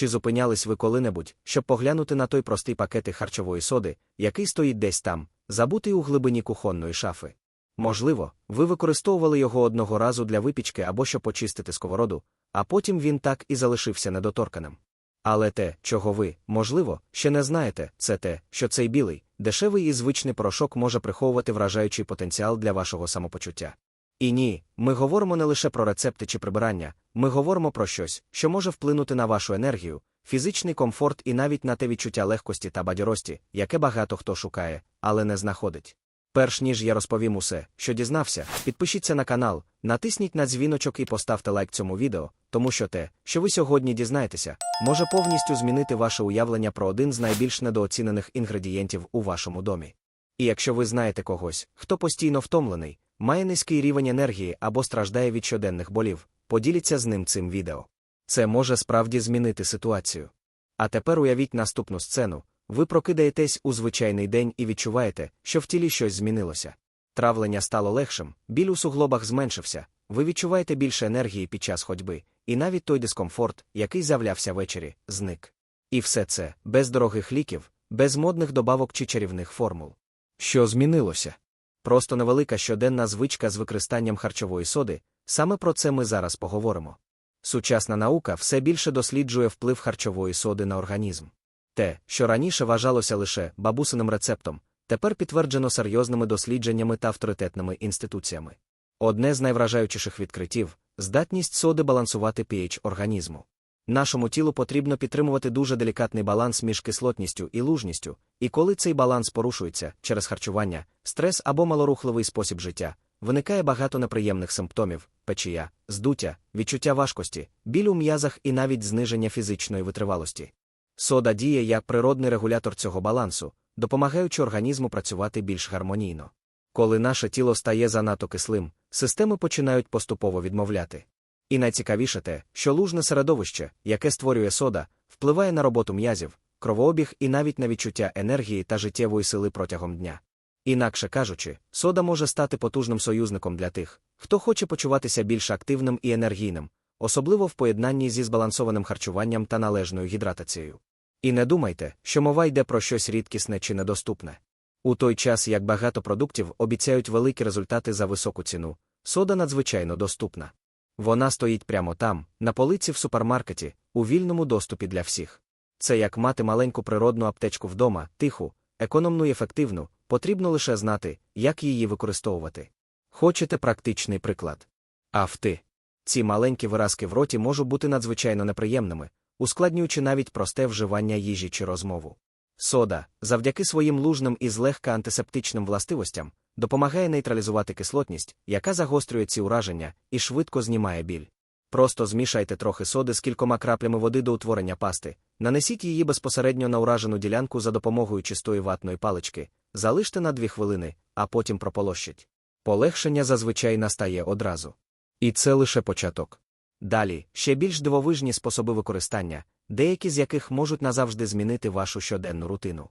Чи зупинялись ви коли-небудь, щоб поглянути на той простий пакетик харчової соди, який стоїть десь там, забутий у глибині кухонної шафи? Можливо, ви використовували його одного разу для випічки або щоб почистити сковороду, а потім він так і залишився недоторканим. Але те, чого ви, можливо, ще не знаєте, це те, що цей білий, дешевий і звичний порошок може приховувати вражаючий потенціал для вашого самопочуття. І ні, ми говоримо не лише про рецепти чи прибирання, ми говоримо про щось, що може вплинути на вашу енергію, фізичний комфорт і навіть на те відчуття легкості та бадьорості, яке багато хто шукає, але не знаходить. Перш ніж я розповім усе, що дізнався, підпишіться на канал, натисніть на дзвіночок і поставте лайк цьому відео, тому що те, що ви сьогодні дізнаєтеся, може повністю змінити ваше уявлення про один з найбільш недооцінених інгредієнтів у вашому домі. І якщо ви знаєте когось, хто постійно втомлений, має низький рівень енергії або страждає від щоденних болів, поділіться з ним цим відео. Це може справді змінити ситуацію. А тепер уявіть наступну сцену. Ви прокидаєтесь у звичайний день і відчуваєте, що в тілі щось змінилося. Травлення стало легшим, біль у суглобах зменшився, ви відчуваєте більше енергії під час ходьби, і навіть той дискомфорт, який з'являвся ввечері, зник. І все це без дорогих ліків, без модних добавок чи чарівних формул. Що змінилося? Просто невелика щоденна звичка з використанням харчової соди, саме про це ми зараз поговоримо. Сучасна наука все більше досліджує вплив харчової соди на організм. Те, що раніше вважалося лише бабусиним рецептом, тепер підтверджено серйозними дослідженнями та авторитетними інституціями. Одне з найвражаючіших відкриттів здатність соди балансувати pH організму. Нашому тілу потрібно підтримувати дуже делікатний баланс між кислотністю і лужністю, і коли цей баланс порушується через харчування, стрес або малорухливий спосіб життя, виникає багато неприємних симптомів печія, здуття, відчуття важкості, біль у м'язах і навіть зниження фізичної витривалості. Сода діє як природний регулятор цього балансу, допомагаючи організму працювати більш гармонійно. Коли наше тіло стає занадто кислим, системи починають поступово відмовляти. І найцікавіше те, що лужне середовище, яке створює сода, впливає на роботу м'язів, кровообіг і навіть на відчуття енергії та життєвої сили протягом дня. Інакше кажучи, сода може стати потужним союзником для тих, хто хоче почуватися більш активним і енергійним, особливо в поєднанні зі збалансованим харчуванням та належною гідратацією. І не думайте, що мова йде про щось рідкісне чи недоступне. У той час як багато продуктів обіцяють великі результати за високу ціну, сода надзвичайно доступна. Вона стоїть прямо там, на полиці в супермаркеті, у вільному доступі для всіх. Це як мати маленьку природну аптечку вдома, тиху, економну і ефективну, потрібно лише знати, як її використовувати. Хочете практичний приклад? Авти. Ці маленькі виразки в роті можуть бути надзвичайно неприємними, ускладнюючи навіть просте вживання їжі чи розмову. Сода, завдяки своїм лужним і злегка антисептичним властивостям, допомагає нейтралізувати кислотність, яка загострює ці ураження і швидко знімає біль. Просто змішайте трохи соди з кількома краплями води до утворення пасти, нанесіть її безпосередньо на уражену ділянку за допомогою чистої ватної палички, залиште на дві хвилини, а потім прополощіть. Полегшення зазвичай настає одразу. І це лише початок. Далі ще більш дивовижні способи використання, деякі з яких можуть назавжди змінити вашу щоденну рутину.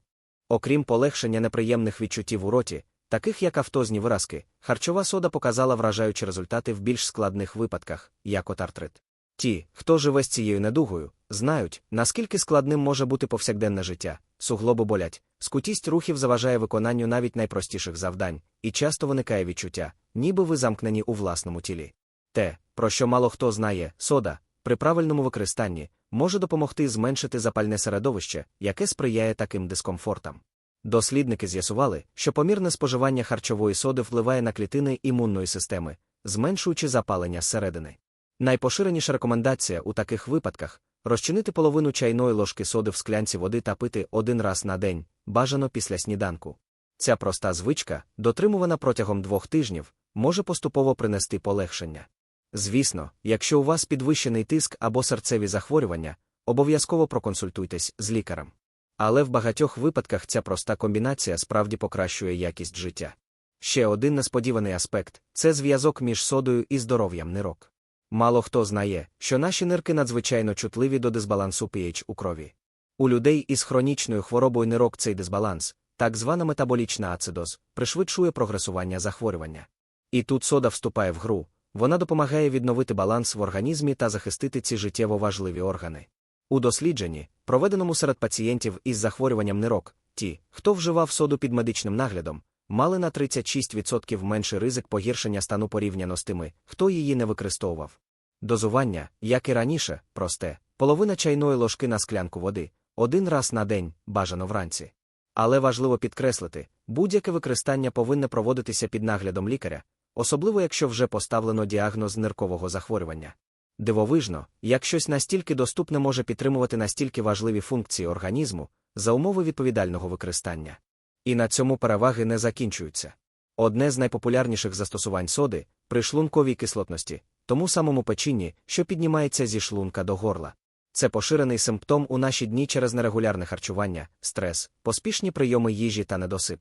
Окрім полегшення неприємних відчуттів у роті, таких як автозні виразки, харчова сода показала вражаючі результати в більш складних випадках, як от артрит. Ті, хто живе з цією недугою, знають, наскільки складним може бути повсякденне життя, суглоби болять, скутість рухів заважає виконанню навіть найпростіших завдань, і часто виникає відчуття, ніби ви замкнені у власному тілі. Те, про що мало хто знає, сода, при правильному використанні, може допомогти зменшити запальне середовище, яке сприяє таким дискомфортам. Дослідники з'ясували, що помірне споживання харчової соди впливає на клітини імунної системи, зменшуючи запалення зсередини. Найпоширеніша рекомендація у таких випадках розчинити половину чайної ложки соди в склянці води та пити один раз на день, бажано після сніданку. Ця проста звичка, дотримувана протягом двох тижнів, може поступово принести полегшення. Звісно, якщо у вас підвищений тиск або серцеві захворювання, обов'язково проконсультуйтесь з лікарем. Але в багатьох випадках ця проста комбінація справді покращує якість життя. Ще один несподіваний аспект це зв'язок між содою і здоров'ям нирок. Мало хто знає, що наші нирки надзвичайно чутливі до дисбалансу pH у крові. У людей із хронічною хворобою нирок цей дисбаланс, так звана метаболічна ацидоз, пришвидшує прогресування захворювання. І тут сода вступає в гру, вона допомагає відновити баланс в організмі та захистити ці життєво важливі органи. У дослідженні, проведеному серед пацієнтів із захворюванням нирок, ті, хто вживав соду під медичним наглядом, мали на 36% менший ризик погіршення стану порівняно з тими, хто її не використовував. Дозування, як і раніше, просте, половина чайної ложки на склянку води, один раз на день, бажано вранці. Але важливо підкреслити, будь-яке використання повинне проводитися під наглядом лікаря, особливо якщо вже поставлено діагноз ниркового захворювання. Дивовижно, як щось настільки доступне може підтримувати настільки важливі функції організму за умови відповідального використання. І на цьому переваги не закінчуються. Одне з найпопулярніших застосувань соди при шлунковій кислотності, тому самому печінні, що піднімається зі шлунка до горла. Це поширений симптом у наші дні через нерегулярне харчування, стрес, поспішні прийоми їжі та недосип.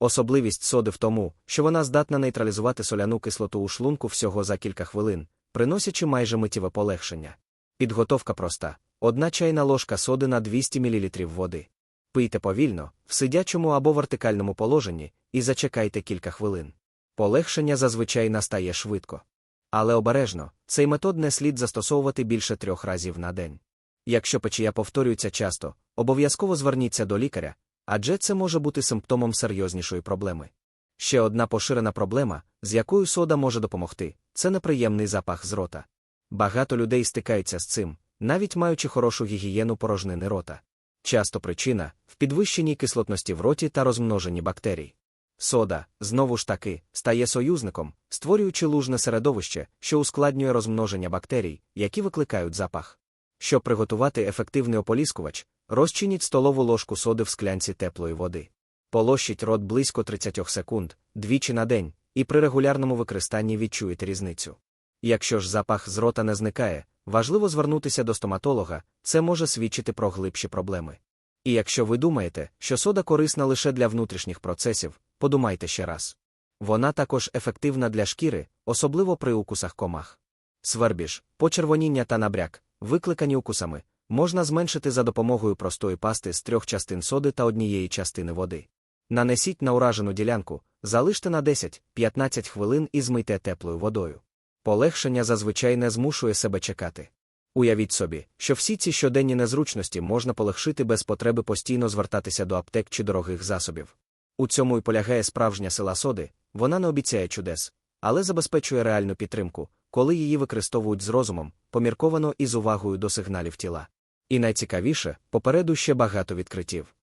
Особливість соди в тому, що вона здатна нейтралізувати соляну кислоту у шлунку всього за кілька хвилин, приносячи майже миттєве полегшення. Підготовка проста: одна чайна ложка соди на 200 мл води. Пийте повільно, в сидячому або вертикальному положенні, і зачекайте кілька хвилин. Полегшення зазвичай настає швидко. Але обережно, цей метод не слід застосовувати більше трьох разів на день. Якщо печія повторюється часто, обов'язково зверніться до лікаря, адже це може бути симптомом серйознішої проблеми. Ще одна поширена проблема, з якою сода може допомогти, це неприємний запах з рота. Багато людей стикаються з цим, навіть маючи хорошу гігієну порожнини рота. Часто причина в підвищеній кислотності в роті та розмноженні бактерій. Сода, знову ж таки, стає союзником, створюючи лужне середовище, що ускладнює розмноження бактерій, які викликають запах. Щоб приготувати ефективний ополіскувач, розчиніть столову ложку соди в склянці теплої води. Полощіть рот близько 30 секунд, двічі на день, і при регулярному використанні відчуєте різницю. Якщо ж запах з рота не зникає, важливо звернутися до стоматолога, це може свідчити про глибші проблеми. І якщо ви думаєте, що сода корисна лише для внутрішніх процесів, подумайте ще раз. Вона також ефективна для шкіри, особливо при укусах комах. Свербіж, почервоніння та набряк, викликані укусами, можна зменшити за допомогою простої пасти з трьох частин соди та однієї частини води. Нанесіть на уражену ділянку, залиште на 10-15 хвилин і змийте теплою водою. Полегшення зазвичай не змушує себе чекати. Уявіть собі, що всі ці щоденні незручності можна полегшити без потреби постійно звертатися до аптек чи дорогих засобів. У цьому й полягає справжня сила соди, вона не обіцяє чудес, але забезпечує реальну підтримку, коли її використовують з розумом, помірковано і з увагою до сигналів тіла. І найцікавіше, попереду ще багато відкриттів.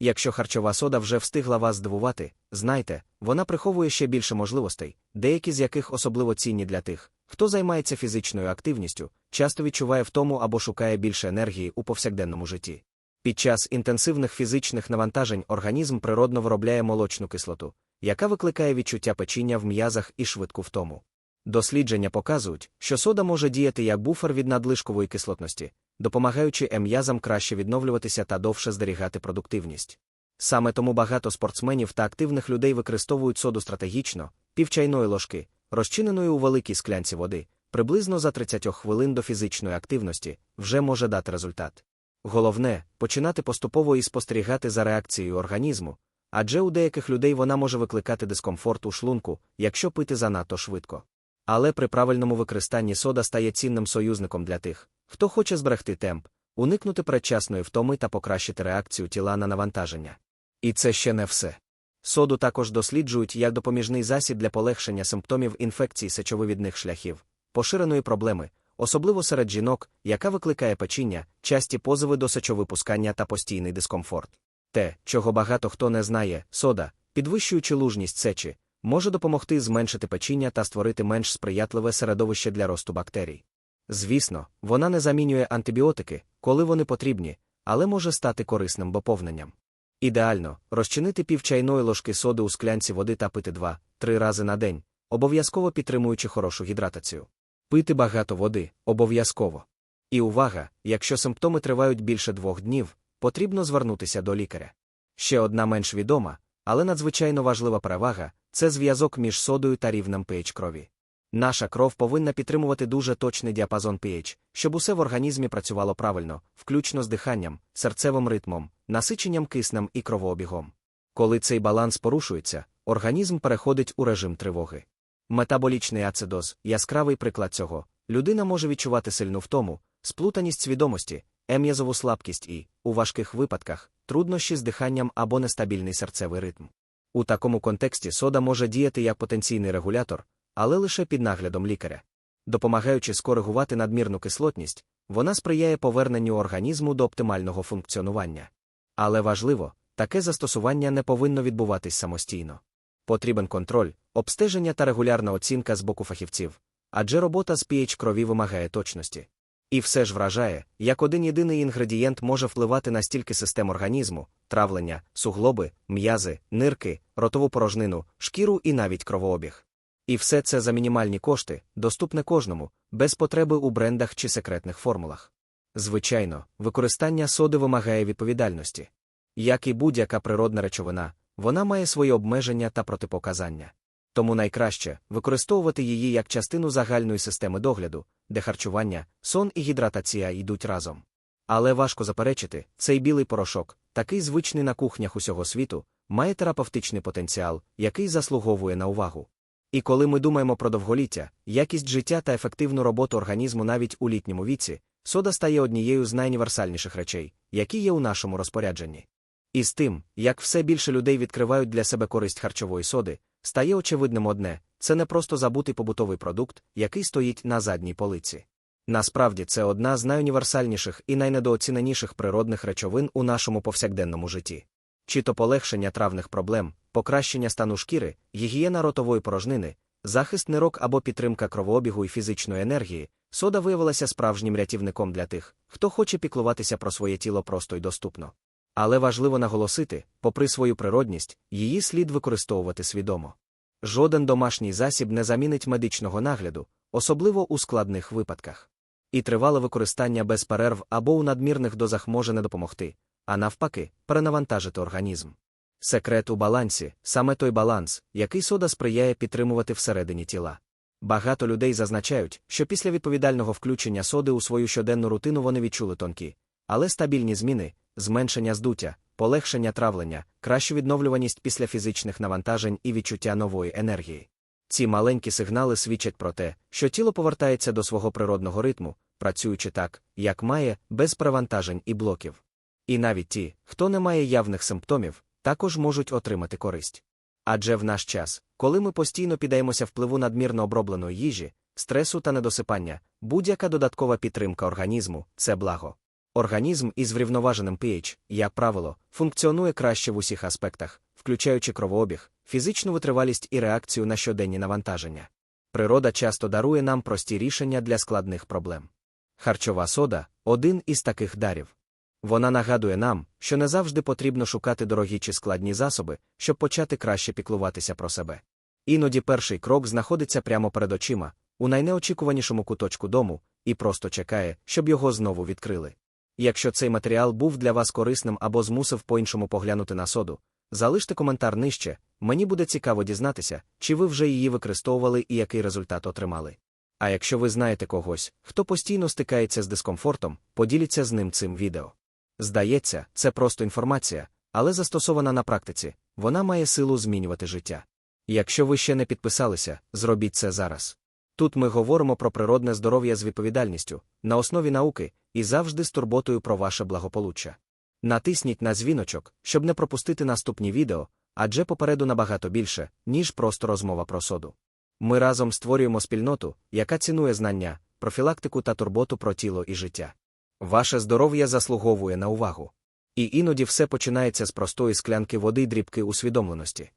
Якщо харчова сода вже встигла вас здивувати, знайте, вона приховує ще більше можливостей, деякі з яких особливо цінні для тих, хто займається фізичною активністю, часто відчуває втому або шукає більше енергії у повсякденному житті. Під час інтенсивних фізичних навантажень організм природно виробляє молочну кислоту, яка викликає відчуття печіння в м'язах і швидку втому. Дослідження показують, що сода може діяти як буфер від надлишкової кислотності, допомагаючи ем'язам краще відновлюватися та довше зберігати продуктивність. Саме тому багато спортсменів та активних людей використовують соду стратегічно, півчайної ложки, розчиненої у великій склянці води, приблизно за 30 хвилин до фізичної активності, вже може дати результат. Головне починати поступово і спостерігати за реакцією організму, адже у деяких людей вона може викликати дискомфорт у шлунку, якщо пити занадто швидко. Але при правильному використанні сода стає цінним союзником для тих, хто хоче зберегти темп, уникнути передчасної втоми та покращити реакцію тіла на навантаження. І це ще не все. Соду також досліджують як допоміжний засіб для полегшення симптомів інфекцій сечовивідних шляхів, поширеної проблеми, особливо серед жінок, яка викликає печіння, часті позови до сечовипускання та постійний дискомфорт. Те, чого багато хто не знає, сода, підвищуючи лужність сечі, може допомогти зменшити печіння та створити менш сприятливе середовище для росту бактерій. Звісно, вона не замінює антибіотики, коли вони потрібні, але може стати корисним доповненням. Ідеально розчинити пів чайної ложки соди у склянці води та пити 2-3 рази на день, обов'язково підтримуючи хорошу гідратацію. Пити багато води обов'язково. І увага, якщо симптоми тривають більше двох днів, потрібно звернутися до лікаря. Ще одна менш відома, але надзвичайно важлива перевага це зв'язок між содою та рівнем pH крові. Наша кров повинна підтримувати дуже точний діапазон pH, щоб усе в організмі працювало правильно, включно з диханням, серцевим ритмом, насиченням киснем і кровообігом. Коли цей баланс порушується, організм переходить у режим тривоги. Метаболічний ацидоз яскравий приклад цього. Людина може відчувати сильну втому, сплутаність свідомості, ем'язову слабкість і, у важких випадках, труднощі з диханням або нестабільний серцевий ритм. У такому контексті сода може діяти як потенційний регулятор, але лише під наглядом лікаря. Допомагаючи скоригувати надмірну кислотність, вона сприяє поверненню організму до оптимального функціонування. Але важливо, таке застосування не повинно відбуватись самостійно. Потрібен контроль, обстеження та регулярна оцінка з боку фахівців, адже робота з pH крові вимагає точності. І все ж вражає, як один єдиний інгредієнт може впливати на стільки систем організму, травлення, суглоби, м'язи, нирки, ротову порожнину, шкіру і навіть кровообіг. І все це за мінімальні кошти, доступне кожному, без потреби у брендах чи секретних формулах. Звичайно, використання соди вимагає відповідальності. Як і будь-яка природна речовина, вона має свої обмеження та протипоказання. Тому найкраще використовувати її як частину загальної системи догляду, де харчування, сон і гідратація йдуть разом. Але важко заперечити, цей білий порошок, такий звичний на кухнях усього світу, має терапевтичний потенціал, який заслуговує на увагу. І коли ми думаємо про довголіття, якість життя та ефективну роботу організму навіть у літньому віці, сода стає однією з найуніверсальніших речей, які є у нашому розпорядженні. І з тим, як все більше людей відкривають для себе користь харчової соди, стає очевидним одне це не просто забутий побутовий продукт, який стоїть на задній полиці. Насправді це одна з найуніверсальніших і найнедооціненіших природних речовин у нашому повсякденному житті. Чи то полегшення травних проблем, покращення стану шкіри, гігієна ротової порожнини, захист нирок або підтримка кровообігу і фізичної енергії, сода виявилася справжнім рятівником для тих, хто хоче піклуватися про своє тіло просто й доступно. Але важливо наголосити, попри свою природність, її слід використовувати свідомо. Жоден домашній засіб не замінить медичного нагляду, особливо у складних випадках. І тривале використання без перерв або у надмірних дозах може не допомогти, а навпаки, перенавантажити організм. Секрет у балансі саме той баланс, який сода сприяє підтримувати всередині тіла. Багато людей зазначають, що після відповідального включення соди у свою щоденну рутину вони відчули тонкі, але стабільні зміни, зменшення здуття, полегшення травлення, кращу відновлюваність після фізичних навантажень і відчуття нової енергії. Ці маленькі сигнали свідчать про те, що тіло повертається до свого природного ритму, працюючи так, як має, без перевантажень і блоків. І навіть ті, хто не має явних симптомів, також можуть отримати користь. Адже в наш час, коли ми постійно піддаємося впливу надмірно обробленої їжі, стресу та недосипання, будь-яка додаткова підтримка організму це благо. Організм із врівноваженим pH, як правило, функціонує краще в усіх аспектах, включаючи кровообіг, фізичну витривалість і реакцію на щоденні навантаження. Природа часто дарує нам прості рішення для складних проблем. Харчова сода один із таких дарів. Вона нагадує нам, що не завжди потрібно шукати дорогі чи складні засоби, щоб почати краще піклуватися про себе. Іноді перший крок знаходиться прямо перед очима, у найнеочікуванішому куточку дому, і просто чекає, щоб його знову відкрили. Якщо цей матеріал був для вас корисним або змусив по-іншому поглянути на соду, залиште коментар нижче, мені буде цікаво дізнатися, чи ви вже її використовували і який результат отримали. А якщо ви знаєте когось, хто постійно стикається з дискомфортом, поділіться з ним цим відео. Здається, це просто інформація, але застосована на практиці, вона має силу змінювати життя. Якщо ви ще не підписалися, зробіть це зараз. Тут ми говоримо про природне здоров'я з відповідальністю, на основі науки і завжди з турботою про ваше благополуччя. Натисніть на дзвіночок, щоб не пропустити наступні відео, адже попереду набагато більше, ніж просто розмова про соду. Ми разом створюємо спільноту, яка цінує знання, профілактику та турботу про тіло і життя. Ваше здоров'я заслуговує на увагу. І іноді все починається з простої склянки води й дрібки усвідомленості.